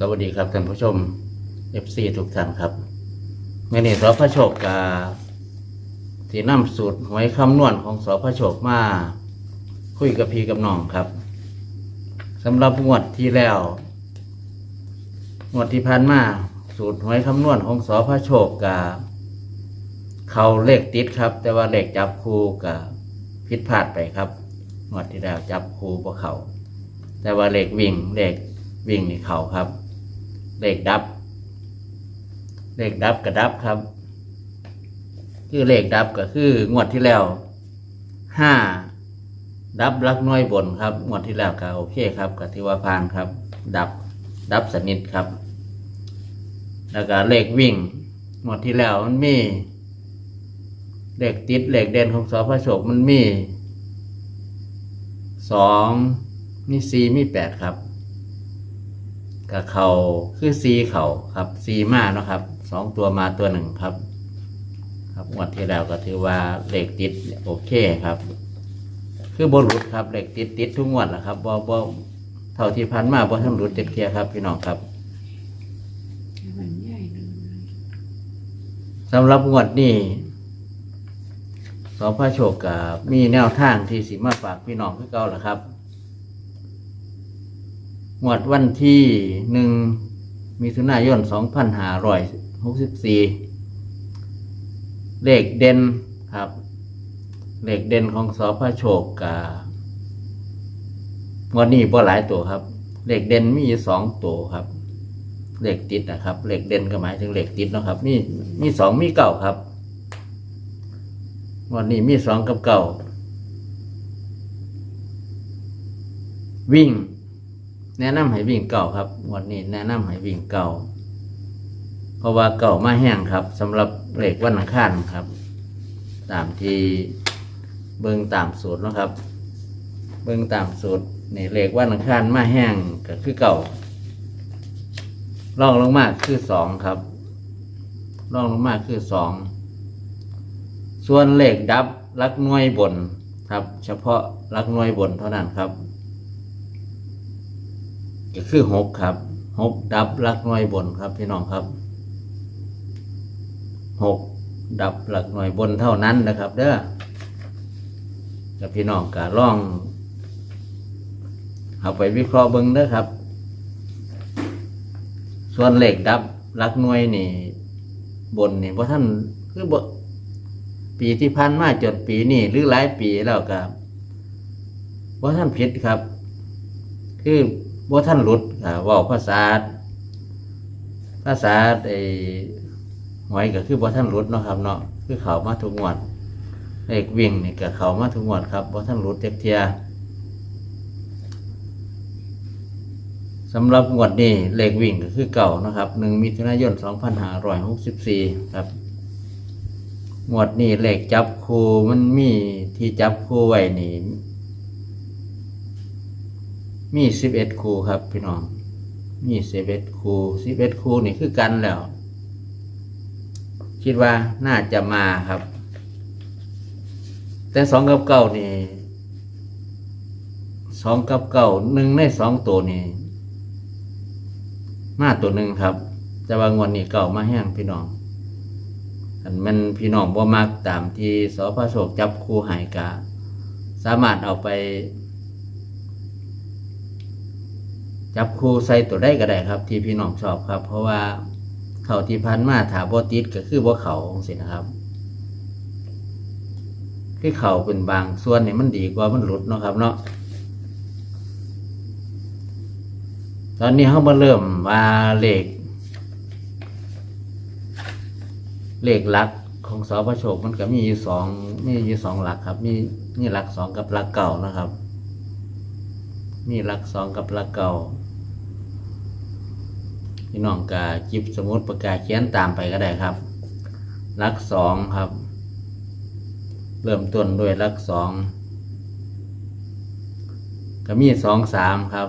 สวัสดีครับท่านผู้ชม FC ทุกท่านครับเมื่อนี้สพโชคกาที่นำสูตรหวยคำนวณของสพระโชคมา คุยกับพี่กับน้องครับสำหรับงวดที่แล้วงวดที่ผ่านมาสูตรหวยคำนวณของสพระโชคกาเขาเลขติดครับ แต่ว่าเลขจับคู่กาผิดพลาดไปครับงวดที่แล้วจับคู่บ่เขาแต่ว่าเลขวิ่งเลขวิ่งนี่เขาครับ เลขดับ เลขดับกับดับครับ คือเลขดับก็คืองวดที่แล้วห้าดับลักน้อยบนครับงวดที่แล้วก็โอเคครับก็ถือว่าผ่านครับ ดับดับสนิทครับ แล้วก็เลขวิ่งงวดที่แล้วมันมีเลขติดเลขเด่นของสอพระโชคมันมีสองมีสี่มีแปดครับ กับเขาคือซีเขาครับซีมาเนาะครับสองตัวมาตัวหนึ่งครับ ครับงวดที่แล้วก็ถือว่าเลขติดโอเคครับ คือบรุษครับเลขติดติดทุกงวดแหละครับบ่บ่เท่าที่พันมาบ่ทั้งหลุดเต็มเทียครับพี่น้องครับสำหรับงวดนี้สพระโชคกับมีแนวทางที่สิมาฝากพี่น้องคือเก่าแหละครับ งวดวันที่หนึ่งมิถุนายนสองพันห้าร้อยหกสิบสี่เลขเด่นครับ เลขเด่นของสพระโชคกับงวดนี้บ่หลายตัวครับ เลขเด่นมีสองตัวครับ เลขติดนะครับ เลขเด่นก็หมายถึงเลขติดนะครับ มีมีสองมีเก่าครับวันนี้มีสองกับเก่าวิ่ง แนะนำให้วิ่งเก่าครับวันนี้แนะนำให้วิ่งเก่า เพราะว่าเก่ามาแห้งครับสำหรับเหลขวันอังคารครับ ตามที่เบิ่งตามสูตรนะครับ เบิ่งตามสูตรนี่เลขวันอังคารมาแห้งก็คือเก่าล่องลงมาคือสองครับล่องลงมาคือสองส่วนเหลขดับลักหน่วยบนครับ เฉพาะลักหน่วยบนเท่านั้นครับ ก็คือหกครับหกดับลักหน่วยบนครับ พี่น้องครับหกดับหลักหน่วยบนเท่านั้นนะครับ เด้อกับพี่น้องกะล่องเอาไปวิเคราะห์เบิ้งเด้อครับ ส่วนเหล็กดับลักหน่วยนี่บนนี่เพราะท่านคือบปีที่พันมาจนปีนี้หรือหลายปีแล้วครับว่าะท่านผิดครับ คือ ว่ท่านหลุดอ่าเว่าภาษา ภาษาไอ้หวยก็คือว่ท่านหลุดเนาะครับเนาะคือเขามาทุกงวดเลขวิ่งนี่ก็เขามาทุกงวดครับว่ท่านหลุดเทียเทียสำหรับงวดนี้เลขวิ่งก็คือเก่านะครับหนึ่งมิถุนายนสองพันห้าร้อยหกสิบสี่ครับงวดนี้เลขจับคูมันมีที่จับคูไว้นี่ มีสิบเอ็ดคูครับ พี่น้อง มีสิบเอ็ดคูสิบเอ็ดคูนี่คือกันแล้ว คิดว่าน่าจะมาครับ แต่สองกับเก้านี่สองกับเก้าหนึ่งในสองตัวนี่มาตัวหนึ่งครับ แต่ว่างวดนี้เก่ามาแห้งพี่น้องอันมันพี่น้องบ่มากตามที่สพโศกจับคู่หายกาสามารถเอาไป จับคู่ใส่ตัวได้ก็ได้ครับ ที่พี่น้องชอบครับ เพราะว่าเขาที่พันมาถาบ่ติดก็คือบ่เขาสินะครับคือเขาเป็นบางส่วนเนี่ยมันดีกว่ามันหลุดเนาะครับเนาะตอนนี้เขามาเริ่มว่าเลขเลขหลักของสพโชคมันก็มีอยู่สองมีอยู่สองหลักครับ มีมีหลักสองกับหลักเก่านะครับ มีหลักสองกับหลักเก่าพี่น้องกาจิบสมุดประกาศเขียนตามไปก็ได้ครับหลักสองครับ เริ่มต้นด้วยหลักสองก็มีสองสามครับ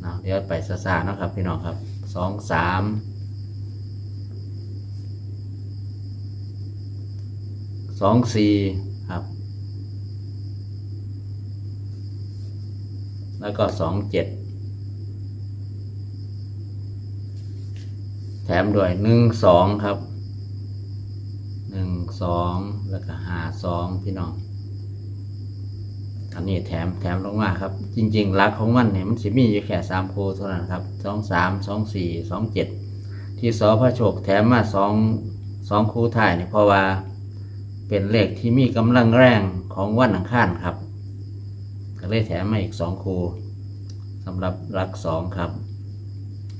เอาเดี๋ยวไปซาซาๆเนาะครับ พี่น้องครับสองสามสองสี่ครับ แล้วก็สองเจ็ดแถมด้วยหนึ่งสองครับหนึ่งสองแล้วก็หาสองพี่น้อง อันนี้แถมแถมลงมาครับ จริงๆหลักของมันเนี่ยมันสิมีอยู่แค่สามคูเท่านั้นครับสองสามสองสี่สองเจ็ดที่สอพระโชคแถมมาสองสองคูถ่ายเนี่ยเพราะว่าเป็นเลขที่มีกำลังแรงของวันอังคารครับ ก็เลยแถมมาอีกสองคูสำหรับหลักสองครับ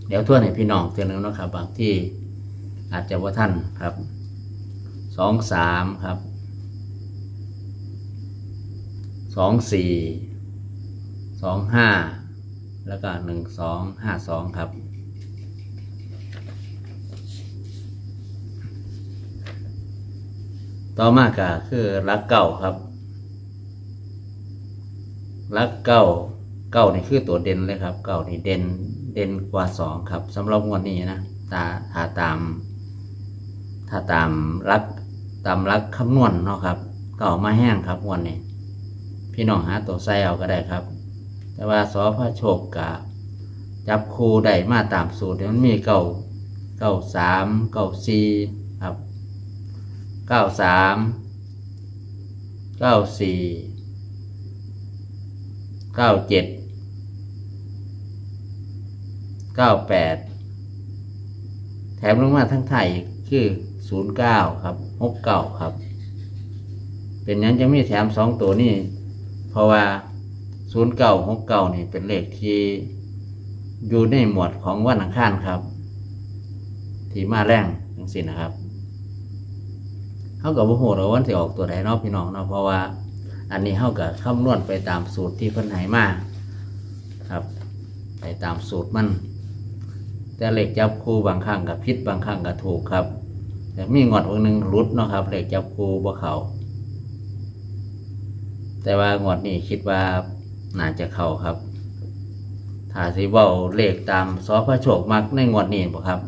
เดี๋ยวทวนให้พี่น้องเตือนนึงเนะครับ บางที่อาจจะว่าท่านครับสองสามครับสองสี่สองห้าแล้วก็หนึ่งสองห้าสองครับต่อมาก็คือรักเก่าครับ รักเก่าเก่านี่คือตัวเด่นเลยครับ เก่านี่เด่นเด่นกว่าสองครับสำหรับงวดนี้นะตาถ้าตาม ถ้าตามรักตามรักคำนวณเนาะครับเก่ามาแห้งครับงวดนี้ พี่น้องหาตัวไส้เอาก็ได้ครับ แต่ว่าสอพระโชคกะจับคูได้มาตามสูตรมันมีเก้าเก้าสามเก้าสี่ครับเก้าสามเก้าสี่ เก้าเจ็ดเก้าแปดแถมลงมาทั้งไทยคือศูนย์เก้าครับหกเก้าครับ เป็นหยังจะมีแถมสองตัวนี่เพราะว่าศูนย์เก้าหกเก้านี่เป็นเลขที่อยู่ในหมวดของวันอังคารครับ ที่มาแรงจังสิ้นนะครับเขากับโหเราวันที่ออกตัวไหนเนาะพี่น้องเนาะเพราะว่า อันนี้เขากับคำนวณไปตามสูตรที่เพิ่นให้มาครับ ไปตามสูตรมัน แต่เหลขจับคู่บางครั้งกับพิษบางครั้งกับถูกครับ แต่มีงวดวันหนึ่งรุดเนาะครับเหลขจับคู่บ่เขาแต่ว่างวดนี้คิดว่าน่าจะเข้าครับถ้าสิเว้าเลขตามซอพระโชคมักในงวดนี้บ่ครับ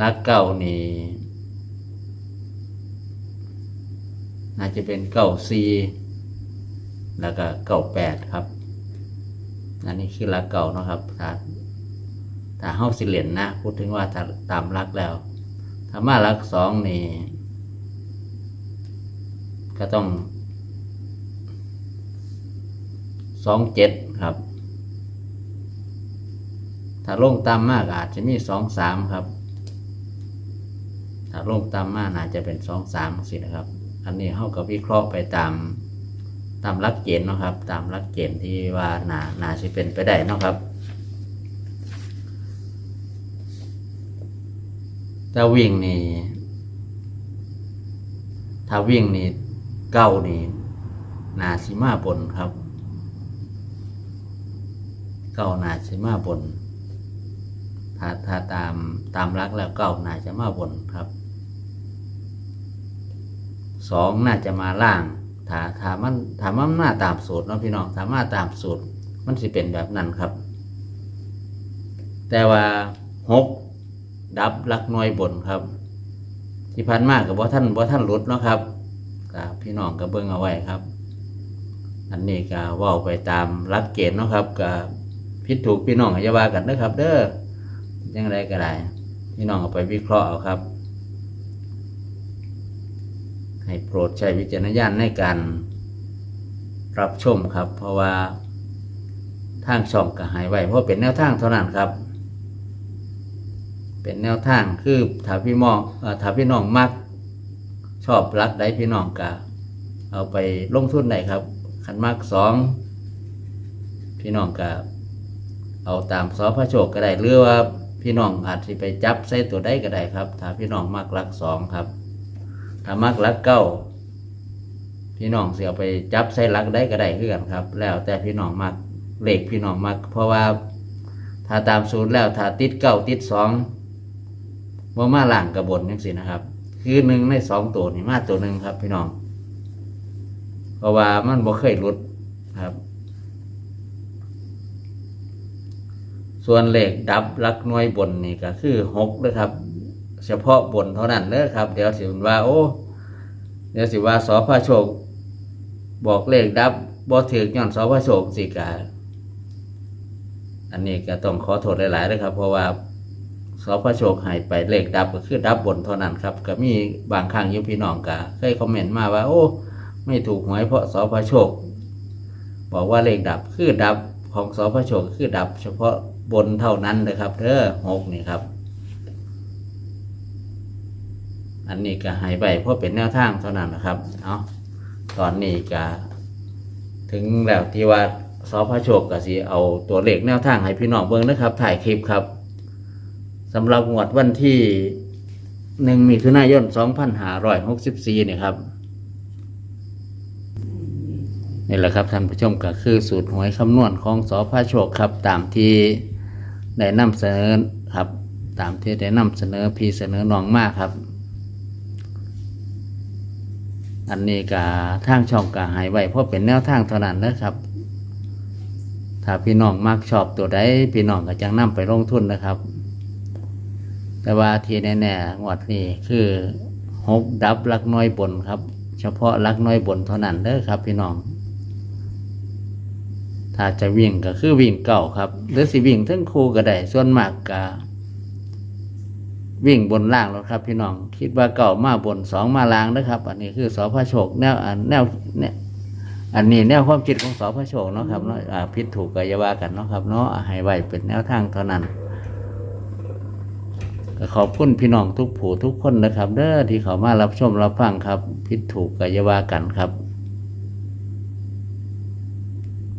รักเก่านี่ น่าจะเป็นเก้าซีแล้วก็เก้าแปดครับ อันนี้คือรักเก่านะครับถ้าถ้าเฮาสิเหรียญนะ พูดถึงว่าถ้าตามรักแล้วถ้ามารักสองนี่ก็ต้องสองเจ็ดครับ ถ้าลงต่ำมากอาจจะมีสองสามครับ ถ้าลงต่ำมากอาจจะเป็นสองสามสินะครับ อันนี้เขาก็วิเคราะห์ไปตามตามหลักเกณฑ์นะครับ ตามหลักเกณฑ์ที่ว่านานาสิเป็นไปได้นะครับถ้าวิ่งนี่ ถ้าวิ่งนี่เก้านี่นาสิมาบนครับ เก้านาสิมาบน ถ้าถ้าตามตามรักแล้วเก้านาจะมาบนครับ สองน่าจะมาล่างถาถามันถามันมาตามสูตรเนาะพี่น้องถามาตามสูตร มันสิเป็นแบบนั้นครับ แต่ว่าหกดับลักน้อยบนครับ ที่พันมากกับว่าท่านว่าท่านหลุดเนาะครับกับพี่น้องก็เบิ่งเอาไว้ครับ อันนี้ก็ว่าไปตามหลักเกณฑ์เนาะครับกับผิถูกพี่น้องอย่าว่ากันนะครับ เด้อยังไงก็ได้พี่น้องเอาไปวิเคราะห์เอาครับ ให้โปรดใช้วิจารณญาณในการรับชมครับ เพราะว่าทางช่องก็หายไวเพราะเป็นแนวทางเท่านั้นครับ เป็นแนวทางคือถ้าพี่มองถ้าพี่น้องมักชอบรักได้พี่น้องก็เอาไปลงทุนได้ครับขันมากสองพี่น้องก็เอาตามซอพระโชคก็ได้หรือว่าพี่น้องอาจจะไปจับใส่ตัวได้ก็ได้ครับ ถ้าพี่น้องมักรักสองครับ ถ้ามักรักเก้าพี่น้องเสียไปจับใส่รักได้ก็ได้คือกันครับ แล้วแต่พี่น้องมักเลขพี่น้องมัก เพราะว่าถ้าตามสูตรแล้วถ้าติดเก้าติดสองว่ามาล่างกระบนยังสินะครับ คือหนึ่งในสองตัวนี่มาตัวหนึ่งครับ พี่น้อง เพราะว่ามันบ่เคยหลุดครับ ส่วนเลขดับลักหน่วยบนนี่ก็คือหกนะครับ เฉพาะบนเท่านั้นเด้อครับ เดี๋ยวสิว่าโอ้เดี๋ยวสิว่าสอพระโชค บอกเลขดับบ่ถือย้อนสอพระโชคสิกาอันนี้ก็ต้องขอโทษหลายๆเลยครับ เพราะว่าสอพระโชคหายไปเลขดับก็คือดับบนเท่านั้นครับ ก็มีบางครั้งยุพี่น้องก็เคยคอมเมนต์มาว่า โอ้ ไม่ถูกหวยเพราะสอพระโชค บอกว่าเลขดับคือดับของสอพระโชคคือดับ เฉพาะบนเท่านั้นเลยครับเด้อหกนี่ครับ อันนี้ก็หายไปเพราะเป็นแนวทางเท่านั้นนะครับ เอาตอนนี้ก็ถึงแล้วที่ว่าสพโชคก็สิเอาตัวเลขแนวทางให้พี่น้องเบิ่งนะครับ ถ่ายคลิปครับสำหรับงวดวันที่หนึ่งมิถุนายนสองพันห้าร้อยหกสิบสี่นี่ครับนี่แหละครับท่านผู้ชมก็คือสูตรหวยคำนวณของสพโชคครับ ตามที่ได้นำเสนอครับ ตามที่ได้นำเสนอพี่เสนอน้องมากครับ อันนี้กาทางช่องกาหายไว้เพราะเป็นแนวทางเท่านั้นนะครับ ถ้าพี่น้องมักชอบตัวใดพี่น้องก็จังนำไปลงทุนนะครับ แต่ว่าทีแน่ๆงวดนี้คือหกดับลักน้อยบนครับ เฉพาะลักน้อยบนเท่านั้นเด้อครับ พี่น้อง ถ้าจะวิ่งก็คือวิ่งเก่าครับ หรือสิวิ่งทั้งคู่ก็ได้ส่วนมากกา วิ่งบนล่างแล้วครับ พี่น้อง คิดว่าเก่ามาบนสองมาล่างนะครับ อันนี้คือสพระโชคแนวอันแนวเนี่ยอันนี้แนวความคิดของสพระโชคเนาะครับเนาะอ่าผิดถูกก็อย่าว่ากันเนาะครับเนาะให้ไว้เป็นแนวทางเท่านั้นขอบคุณพี่น้องทุกผู้ทุกคนนะครับ เด้อที่เขามารับชมรับฟังครับผิดถูกก็อย่าว่ากันครับ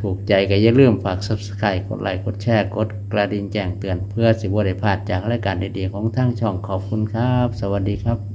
ถูกใจก็อย่าลืมฝาก subscribe กดไลค์กดแชร์กดกระดิ่งแจ้งเตือนเพื่อสิบวได้พลาดจากรายการดีๆของทางช่องขอบคุณครับ สวัสดีครับ